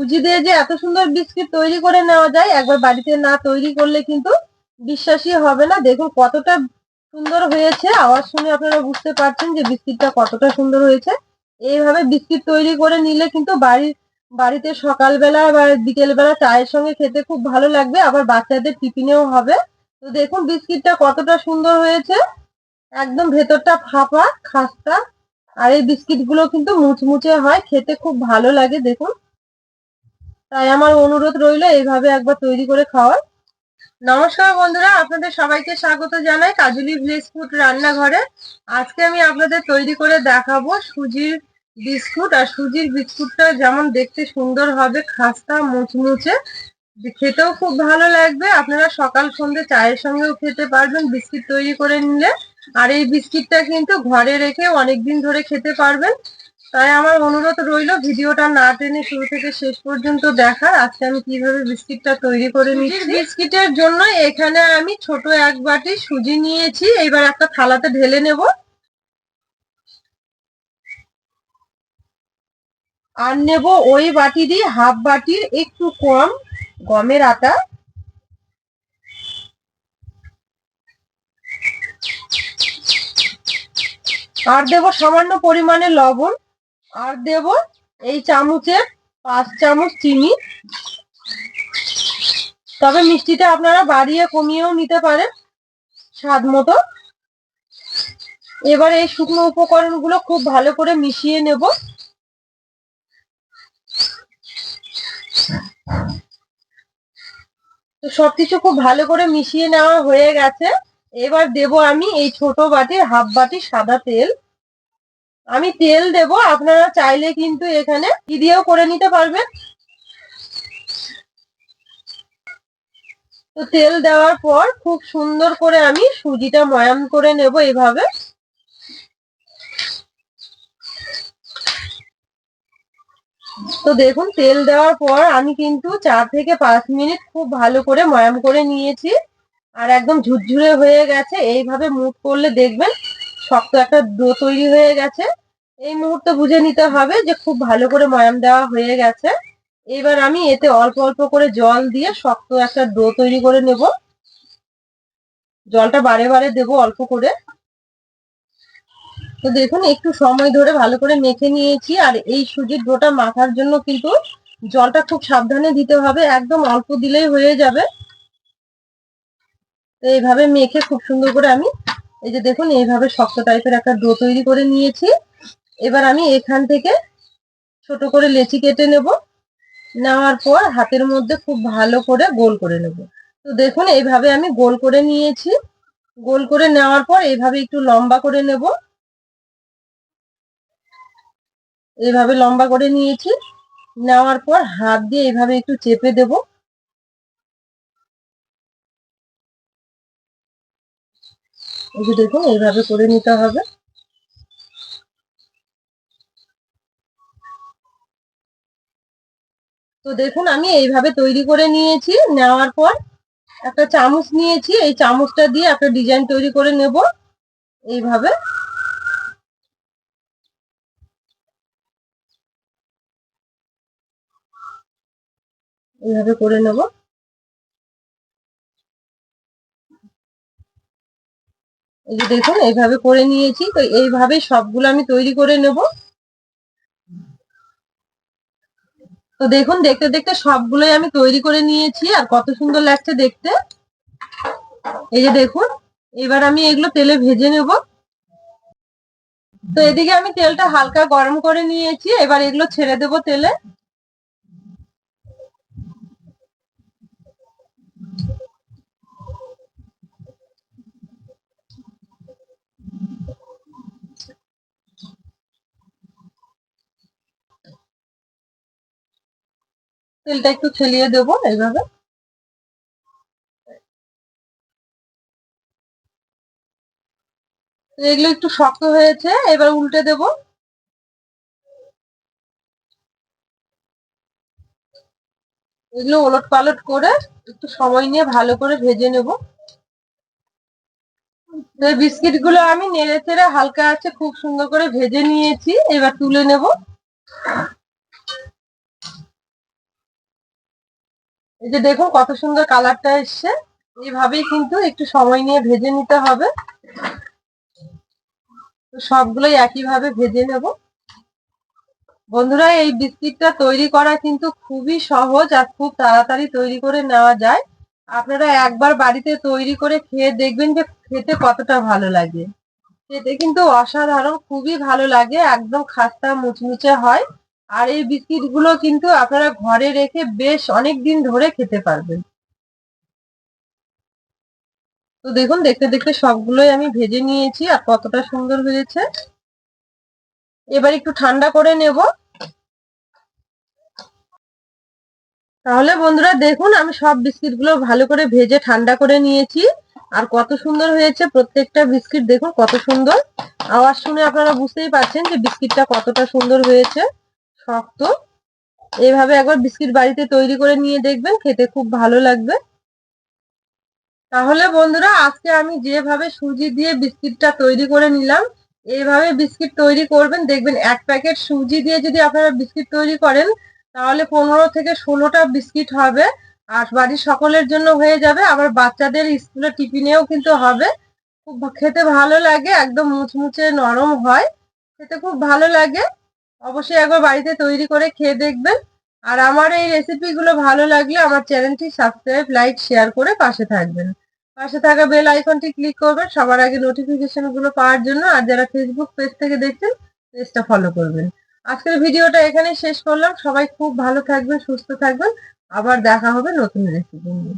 সুজি দিয়ে যে এত সুন্দর বিস্কিট তৈরি করে নেওয়া যায়, একবার বাড়িতে না তৈরি করলে কিন্তু বিশ্বাসই হবে না। দেখুন কতটা সুন্দর হয়েছে, আওয়াজ শুনে আপনারা বুঝতে পারছেন যে বিস্কিটটা কতটা সুন্দর হয়েছে। এইভাবে বিস্কিট তৈরি করে নিলে কিন্তু বাড়ির বাড়িতে সকালবেলা বা বিকেলবেলা চায়ের সঙ্গে খেতে খুব ভালো লাগবে, আবার বাচ্চাদের টিফিনেও হবে। তো দেখুন বিস্কিটটা কতটা সুন্দর হয়েছে, একদম ভেতরটা ফাঁপা, খাস্তা, আর এই বিস্কিটগুলো কিন্তু মুচমুচে হয়, খেতে খুব ভালো লাগে, দেখুন। তাই আমার অনুরোধ রইল এইভাবে একবার তৈরি করে খাওয়ার। নমস্কার বন্ধুরা, আপনাদের সবাইকে স্বাগত জানাই কাজুলি ফুড রান্নাঘরে। আজকে আমি আপনাদের তৈরি করে দেখাবো সুজির বিস্কুট। আর সুজির বিস্কুটটা যেমন দেখতে সুন্দর হবে, খাস্তা মুচমুচে, খেতেও খুব ভালো লাগবে। আপনারা সকাল সন্ধ্যে চায়ের সঙ্গেও খেতে পারবেন বিস্কিট তৈরি করে নিলে। আর এই বিস্কিটটা কিন্তু ঘরে রেখে অনেকদিন ধরে খেতে পারবেন। তাই আমার অনুরোধ রইল ভিডিওটা না টেনে শুরু থেকে শেষ পর্যন্ত দেখার। আজকে আমি কীভাবে বিস্কিটটা তৈরি করে নিচ্ছি? বিস্কিটের জন্য এখানে আমি ছোট এক বাটি সুজি নিয়েছি। এবার একটা থালাতে ঢেলে নেব। আর নেব ওই বাটি দিয়ে হাফ বাটির একটু কম গমের আটা। আর দেব সামান্য পরিমাণে লবণ। আর দেব এই চামচের পাঁচ চামচ চিনি। তবে মিষ্টিটা আপনারা বাড়িয়ে কমিয়েও নিতে পারেন স্বাদ মতো। এবার এই শুকনো উপকরণগুলো খুব ভালো করে মিশিয়ে নেব। তো সবকিছু খুব ভালো করে মিশিয়ে নেওয়া হয়ে গেছে। এবার দেব আমি এই ছোট বাটির হাফ বাটি সাদা তেল। আমি তেল দেব, আপনারা চাইলে কিন্তু এখানে কি দিয়েও করে নিতে পারবেন। তো তেল দেওয়ার পর খুব সুন্দর করে আমি সুজিটা ময়াম করে নেব এভাবে। তো দেখুন, তেল দেওয়ার পর আমি কিন্তু চার থেকে পাঁচ মিনিট খুব ভালো করে ময়াম করে নিয়েছি। আর একদম ঝুরঝুরে হয়ে গেছে, এইভাবে মুখ করলে দেখবেন শক্ত একটা ডো তৈরি হয়ে গেছে। এই মুহূর্তে বুঝে নিতে হবে যে খুব ভালো করে ময়াম দেওয়া হয়ে গেছে। এবার আমি এতে অল্প অল্প করে জল দিয়ে শক্ত একটা ডো তৈরি করে নেব। জলটা বারে বারে দেবো অল্প করে। তো দেখুন, একটু সময় ধরে ভালো করে মেখে নিয়েছি আর এই সুজির ডোটা মাখার জন্য কিন্তু জলটা খুব সাবধানে দিতে হবে। একদম অল্প দিলেই হয়ে যাবে। এইভাবে মেখে খুব সুন্দর করে আমি এই যে দেখুন, এইভাবে শক্ত টাইপের একটা ডো তৈরি করে নিয়েছি। এবার আমি এখান থেকে ছোট করে লেচি কেটে নেব। নেওয়ার পর হাতের মধ্যে খুব ভালো করে গোল করে নেব। তো দেখুন, এইভাবে আমি গোল করে নিয়েছি। গোল করে নেওয়ার পর এইভাবে একটু লম্বা করে নেব। এইভাবে লম্বা করে নিয়েছি। নেওয়ার পর হাত দিয়ে এইভাবে একটু চেপে দেব। এই যে দেখুন এইভাবে করে নিতে হবে। তো দেখুন, আমি এইভাবে তৈরি করে নিয়েছি। নেওয়ার পর একটা চামচ নিয়েছি। এই চামচটা দিয়ে একটা ডিজাইন তৈরি করে নেব। এইভাবে। এইভাবে করে নেব। এই যে দেখুন, এইভাবে করে নিয়েছি, তো এইভাবে সবগুলো আমি তৈরি করে নেব। তো দেখুন, দেখতে দেখতে সবগুলোই আমি তৈরি করে নিয়েছি, আর কত সুন্দর লাগছে দেখতে। এই যে দেখুন, এবার আমি এগুলো তেলে ভেজে নেব। তো এদিকে আমি তেলটা হালকা গরম করে নিয়েছি, এবার এগুলো ছেড়ে দেব তেলে। তেলটা একটু ছড়িয়ে দেবো এইভাবে। এগুলো একটু শক্ত হয়েছে, এবার উল্টে দেব। এগুলো ওলট পালট করে একটু সময় নিয়ে ভালো করে ভেজে নেব। বিস্কিটগুলো আমি নেড়ে চেড়ে হালকা আছে, খুব সুন্দর করে ভেজে নিয়েছি, এবার তুলে নেব। এই যে দেখুন কত সুন্দর কালারটা এসছে। এইভাবেই কিন্তু একটু সময় নিয়ে ভেজে নিতে হবে। সবগুলোই একইভাবে ভেজে নেব। বন্ধুরা, এই বিস্কিটটা তৈরি করা কিন্তু খুবই সহজ আর খুব তাড়াতাড়ি তৈরি করে নেওয়া যায়। আপনারা একবার বাড়িতে তৈরি করে খেয়ে দেখবেন যে খেতে কতটা ভালো লাগে। খেতে কিন্তু অসাধারণ, খুবই ভালো লাগে, একদম খাস্তা মুচমুচে হয়। আর এই বিস্কিটগুলো কিন্তু আপনারা ঘরে রেখে বেশ অনেক দিন ধরে খেতে পারবেন। তো দেখুন, দেখতে দেখতে সবগুলোই আমি ভেজে নিয়েছি আর কতটা সুন্দর হয়েছে। এবার একটু ঠান্ডা করে নেব। তাহলে বন্ধুরা, দেখুন, আমি সব বিস্কিটগুলো ভালো করে ভেজে ঠান্ডা করে নিয়েছি আর কত সুন্দর হয়েছে প্রত্যেকটা বিস্কিট। দেখুন, কত সুন্দর। আওয়াজ শুনে আপনারা বুঝতেই পারছেন যে বিস্কিটটা কতটা সুন্দর হয়েছে। শক্ত। এইভাবে একবার বিস্কিট বাড়িতে তৈরি করে নিয়ে দেখবেন, খেতে খুব ভালো লাগবে। তাহলে বন্ধুরা, আজকে আমি যেভাবে সুজি দিয়ে বিস্কিটটা তৈরি করে নিলাম এইভাবে বিস্কিট তৈরি করবেন। দেখবেন এক প্যাকেট সুজি দিয়ে যদি আপনারা বিস্কিট তৈরি করেন, তাহলে পনেরো থেকে ষোলোটা বিস্কিট হবে। আর বাড়ির সকলের জন্য হয়ে যাবে। আবার বাচ্চাদের স্কুলে টিফিনেও কিন্তু হবে। খুব খেতে ভালো লাগে, একদম মুচমুচে নরম হয়। খেতে খুব ভালো লাগে। অবশ্যই একবার বাড়িতে তৈরি করে খেয়ে দেখবেন। আর আমার এই রেসিপিগুলো ভালো লাগলে আমার চ্যানেলটি সাবস্ক্রাইব লাইক শেয়ার করে পাশে থাকবেন। পাশে থাকা বেল আইকনটি ক্লিক করবেন, সবার আগে নোটিফিকেশনগুলো পাওয়ার জন্য। আর যারা ফেসবুক পেজ থেকে দেখছেন পেজটা ফলো করবেন। আজকের ভিডিওটা এখানেই শেষ করলাম। সবাই খুব ভালো থাকবেন, সুস্থ থাকবেন। আবার দেখা হবে নতুন রেসিপি নিয়ে।